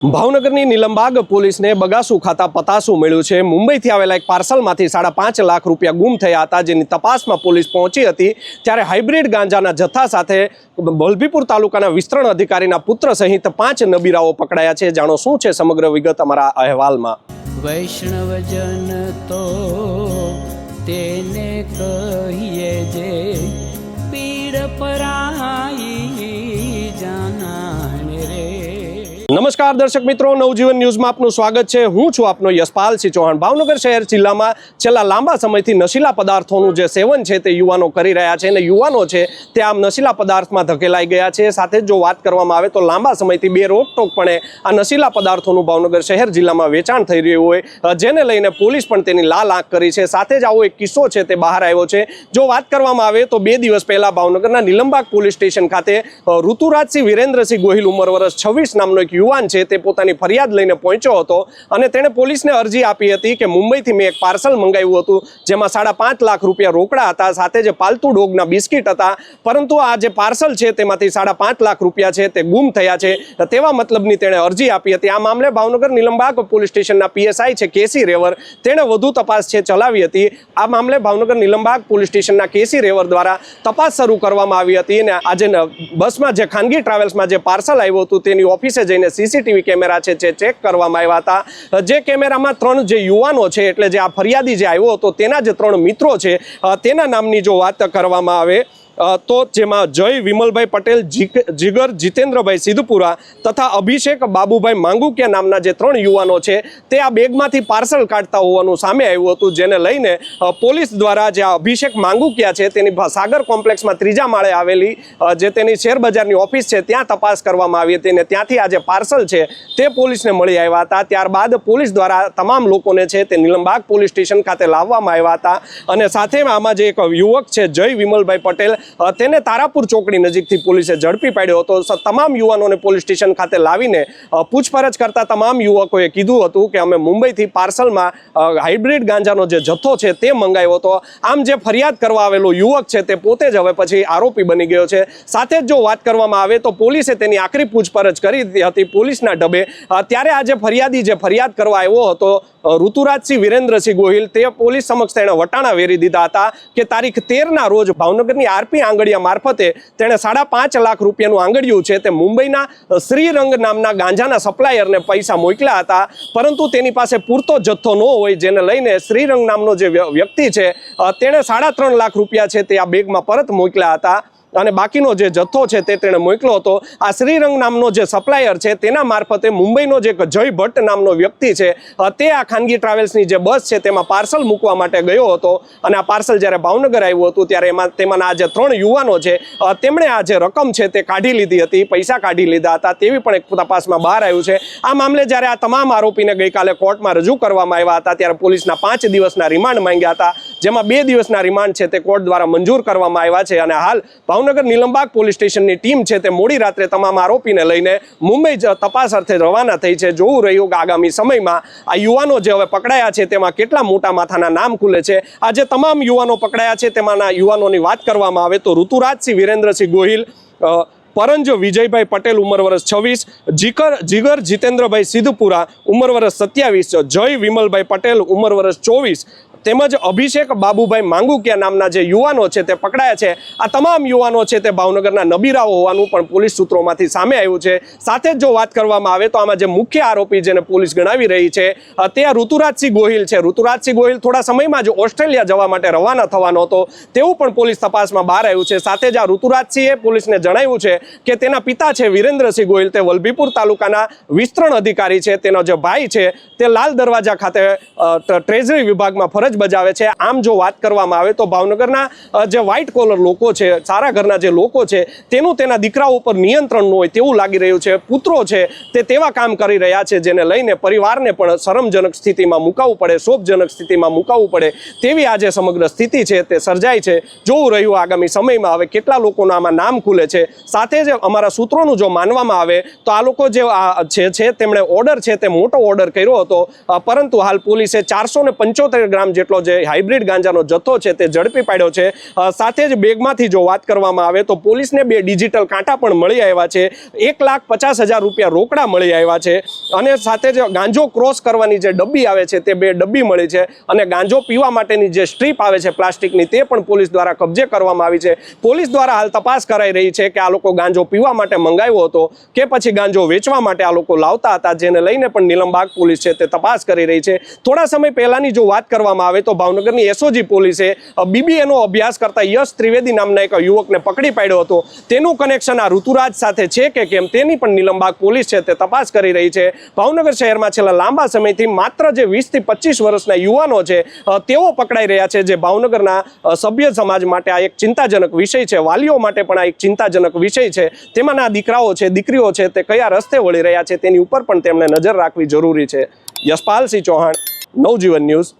ભાવનગરની નીલમબાગ પોલીસને બગાસુ ખાતા પતાસું મળ્યું છે. મુંબઈથી આવેલા એક પાર્સલમાંથી સાડા પાંચ લાખ રૂપિયા ગુમ થયા હતા, જેની તપાસમાં પોલીસ પહોંચી હતી ત્યારે હાઇબ્રિડ ગાંજાના જથ્થા સાથે બલભીપુર તાલુકાના વિસ્તરણ અધિકારીના પુત્ર સહિત પાંચ નબીરાઓ પકડાયા છે. જાણો શું છે સમગ્ર વિગત અમારા અહેવાલમાં? વૈષ્ણવજન તો તેને કહીએ નમસ્કાર, દર્શક મિત્રો. નવજીવન ન્યૂઝમાં આપનું સ્વાગત છે. હું છું આપનો યશપાલસિંહ ચૌહાણ. ભાવનગર શહેર જિલ્લામાં છેલ્લા લાંબા સમયથી નશીલા પદાર્થોનું જે સેવન છે તે યુવાનો કરી રહ્યા છે અને યુવાનો છે તે આમ નશીલા પદાર્થમાં ધકેલાઈ ગયા છે. સાથે જો વાત કરવામાં આવે તો લાંબા સમયથી બે રોકટોકપણે આ નશીલા પદાર્થોનું ભાવનગર શહેર જિલ્લામાં વેચાણ થઈ રહ્યું હોય. જેને લઈને પોલીસ પણ તેની લાલ આંખ કરી છે. સાથે જ આવો એક કિસ્સો છે તે બહાર આવ્યો છે. જો વાત કરવામાં આવે તો બે દિવસ પહેલા ભાવનગરના નિલંબાગ પોલીસ સ્ટેશન ખાતે ઋતુરાજસિંહ વિરેન્દ્રસિંહ ગોહિલ ઉંમર વર્ષ છવ્વીસ નામનો એક યુવાન છે તે પોતાની ફરિયાદ લઈને પહોંચ્યો હતો અને તેણે પોલીસને અરજી આપી હતી કે મુંબઈથી મેં એક પાર્સલ મંગાવ્યું હતું, જેમાં સાડા લાખ રૂપિયા રોકડા હતા, સાથે જે પાલતુ ડોગના બિસ્કિટ હતા. પરંતુ આ જે પાર્સલ છે તેમાંથી સાડા લાખ રૂપિયા છે તે ગુમ થયા છે. તેવા મતલબની તેણે અરજી આપી હતી. આ મામલે ભાવનગર નિલંબાગ પોલીસ સ્ટેશનના પીએસઆઈ છે કેસી રેવર. તેણે વધુ તપાસ છે ચલાવી હતી. આ મામલે ભાવનગર નિલંબાગ પોલીસ સ્ટેશનના કેસી રેવર દ્વારા તપાસ શરૂ કરવામાં આવી હતી અને આજે બસમાં જે ખાનગી ટ્રાવેલ્સમાં જે પાર્સલ આવ્યું હતું તેની ઓફિસે જઈને સીસીટીવી કેમેરા છે જે ચેક કરવામાં આવ્યા હતા. જે કેમેરામાં ત્રણ જે યુવાનો છે, એટલે જે આ ફરિયાદી જે આવ્યો હતો, તેના જે ત્રણ મિત્રો છે તેના નામની જો વાત કરવામાં આવે તો જેમાં જય વિમલભાઈ પટેલ, જીગ- જીગર, જીતેન્દ્રભાઈ સિદ્ધપુરા તથા અભિષેક બાબુભાઈ માંગુકિયા નામના જે ત્રણ યુવાનો છે, તે આ બેગમાંથી પાર્સલ કાઢતા હોવાનું સામે આવ્યું હતું, જેને લઈને પોલીસ દ્વારા જે અભિષેક માંગુકિયા છે, તેની સાગર કોમ્પ્લેક્સમાં ત્રીજા માળે આવેલી જે તેની શેરબજારની ઓફિસ છે, ત્યાં તપાસ કરવામાં આવી હતી અને ત્યાંથી આ જે પાર્સલ છે, તે પોલીસને મળી આવ્યા હતા. ત્યારબાદ પોલીસ દ્વારા તમામ લોકોને છે, તે નિલંબાગ પોલીસ સ્ટેશન ખાતે લાવવામાં આવ્યા હતા અને સાથે આમાં જે એક યુવક છે, જય વિમલભાઈ પટેલ તેને તારાપુર ચોકડી નજીકથી પોલીસે ઝડપી પાડ્યો હતો. તમામ યુવાનોને પોલીસ સ્ટેશન ખાતે લાવીને પૂછપરછ કરતા તમામ યુવકોએ કીધું હતું કે અમે મુંબઈથી પાર્સલમાં હાઇબ્રિડ ગાંજાનો જે જથ્થો છે તે મંગાવ્યો હતો. આમ જે ફરિયાદ કરવા આવેલો યુવક છે તે પોતે જ હવે પછી આરોપી બની ગયો છે. સાથે જ જો વાત કરવામાં આવે તો પોલીસે તેની આખરી પૂછપરછ કરી હતી પોલીસના ડબે. ત્યારે આજે ફરિયાદી જે ફરિયાદ કરવા આવ્યો હતો ઋતુરાજસિંહ વિરેન્દ્રસિંહ ગોહિલ, તે પોલીસ સમક્ષ તેણે વટાણા વેરી દીધા હતા કે તારીખ તેરના રોજ ભાવનગરની આરપી આંગડિયા મારફતે તેણે સાડા પાંચ લાખ રૂપિયાનું આંગળિયું છે તે મુંબઈના શ્રીરંગ નામના ગાંજાના સપ્લાયરને પૈસા મોકલ્યા હતા. પરંતુ તેની પાસે પૂરતો જથ્થો ન હોય જેને લઈને શ્રીરંગ નામનો જે વ્યક્તિ છે તેણે સાડા ત્રણ લાખ રૂપિયા છે તે આ બેગમાં પરત મોકલ્યા હતા. અને બાકીનો જે જથ્થો છે તે તેણે મોકલો હતો. આ શ્રીરંગ નામનો જે સપ્લાયર છે તેના મારફતે મુંબઈનો જે જય ભટ્ટ નામનો વ્યક્તિ છે તે આ ખાનગી ટ્રાવેલ્સની જે બસ છે તેમાં પાર્સલ મૂકવા માટે ગયો હતો. અને આ પાર્સલ જ્યારે ભાવનગર આવ્યું હતું ત્યારે એમાં, તેમાંના આ જે ત્રણ યુવાનો છે તેમણે આ જે રકમ છે તે કાઢી લીધી હતી, પૈસા કાઢી લીધા હતા. તેવી પણ એક તપાસમાં બહાર આવ્યું છે. આ મામલે જ્યારે આ તમામ આરોપીને ગઈકાલે કોર્ટમાં રજૂ કરવામાં આવ્યા હતા, ત્યારે પોલીસના પાંચ દિવસના રિમાન્ડ માંગ્યા હતા. જેમાં બે દિવસના રિમાન્ડ છે તે કોર્ટ દ્વારા મંજૂર કરવામાં આવ્યા છે અને હાલ ભાવનગર નિલંબાગ પોલીસ સ્ટેશનની ટીમ છે તે મોડી રાત્રે તમામ આરોપીને લઈને મુંબઈ તપાસ અર્થે રવાના થઈ છે. જોવું રહ્યું કે આગામી સમયમાં આ યુવાનો જે હવે પકડાયા છે તેમાં કેટલા મોટા માથાના નામ ખુલે છે. આ જે તમામ યુવાનો પકડાયા છે તેમાંના યુવાનોની વાત કરવામાં આવે તો ઋતુરાજસિંહ, વિરેન્દ્રસિંહ ગોહિલ પરંજ વિજયભાઈ પટેલ ઉંમર વર્ષ છવ્વીસ, જીકર, જીગર જીતેન્દ્રભાઈ સિદ્ધપુરા ઉંમર વર્ષ સત્યાવીસ, જય વિમલભાઈ પટેલ ઉંમર વર્ષ ચોવીસ તેમજ અભિષેક બાબુભાઈ માંગુકિયા નામના જે યુવાનો છે તે પકડાયા છે. આ તમામ યુવાનો છે તે ભાવનગરના નબીરાઓ હોવાનું પણ પોલીસ સૂત્રોમાંથી સામે આવ્યું છે. સાથે જ જો વાત કરવામાં આવે તો આમાં જે મુખ્ય આરોપી જેને પોલીસ ગણાવી રહી છે તે ઋતુરાજસિંહ ગોહિલ છે. ઋતુરાજસિંહ ગોહિલ થોડા સમયમાં જ ઓસ્ટ્રેલિયા જવા માટે રવાના થવાનો હતો. તેવું પણ પોલીસ તપાસમાં બહાર આવ્યું છે. સાથે જ આ ઋતુરાજસિંહે પોલીસને જણાવ્યું છે કે તેના પિતા છે વિરેન્દ્રસિંહ ગોહિલ. તે વલભીપુર તાલુકાના વિસ્તરણ અધિકારી છે. તેનો જે ભાઈ છે તે લાલ દરવાજા ખાતે ટ્રેઝરી વિભાગમાં ફરજ બજાવે છે. આમ જો વાત કરવામાં આવે તો ભાવનગરના જે વ્હાઇટ કોલર લોકો છે, સારા ઘરના જે લોકો છે, તેનું તેના દીકરાઓ ઉપર નિયંત્રણ ન હોય તેવું લાગી રહ્યું છે. પુત્રો છે, તે તેવા કામ કરી રહ્યા છે જેને લઈને પરિવારને પણ શરમજનક સ્થિતિમાં મુકાવવું પડે શોભજનક સ્થિતિમાં મુકાવવું પડે તેવી આજે સમગ્ર સ્થિતિ છે, તે સર્જાય છે. જોવું રહ્યું આગામી સમયમાં હવે કેટલા લોકોના આમાં નામ ખુલે છે. સાથે જ અમારા સૂત્રોનું જો માનવામાં આવે તો આ લોકો જે, આ, છે તેમણે ઓર્ડર છે, તે મોટો ઓર્ડર કર્યો હતો. પરંતુ હાલ પોલીસે ચારસો પંચોતેર ગ્રામ જેટલો જે હાઇબ્રિડ ગાંજાનો જથ્થો છે તે ઝડપી પાડ્યો છે. સાથે જ બેગમાંથી જો વાત કરવામાં આવે તો પોલીસને બે ડિજિટલ કાંટા પણ મળી આવ્યા છે. એક લાખ પચાસ હજાર રૂપિયા રોકડા મળી આવ્યા છે અને સાથે જ ગાંજો ક્રોસ કરવાની જે ડબ્બી આવે છે તે બે ડબ્બી મળી છે અને ગાંજો પીવા માટેની જે સ્ટ્રીપ આવે છે પ્લાસ્ટિકની તે પણ પોલીસ દ્વારા કબજે કરવામાં આવી છે. પોલીસ દ્વારા હાલ તપાસ કરાઈ રહી છે કે આ લોકો ગાંજો પીવા માટે મંગાવ્યો હતો કે પછી ગાંજો વેચવા માટે આ લોકો લાવતા હતા, જેને લઈને પણ નીલમબાગ પોલીસ છે તે તપાસ કરી રહી છે. થોડા સમય પહેલાની જો વાત કરવામાં આવે તો ભાવનગરની એસઓજી પોલીસે બીબીએનો અભ્યાસ કરતા યશ ત્રિવેદી નામના એક યુવકને પકડી પાડ્યો હતો. તેનું કનેક્શન આ ઋતુરાજ સાથે છે કે કેમ? તેની પણ નીલમબાગ પોલીસ છે, તે તપાસ કરી રહી છે. ભાવનગર શહેરમાં છેલ્લા લાંબા સમયથી માત્ર જે વીસથી પચીસ વર્ષના યુવાનો છે તેઓ પકડાઈ રહ્યા છે, જે ભાવનગરના સભ્ય સમાજ માટે આ એક ચિંતાજનક વિષય છે. વાલીઓ માટે પણ આ એક ચિંતાજનક વિષય છે. તેમાંના દીકરાઓ છે, દીકરીઓ છે, તે કયા રસ્તે વળી રહ્યા છે તેની ઉપર પણ તેમણે નજર રાખવી જરૂરી છે. યશપાલસિંહ ચૌહાણ, નવજીવન ન્યૂઝ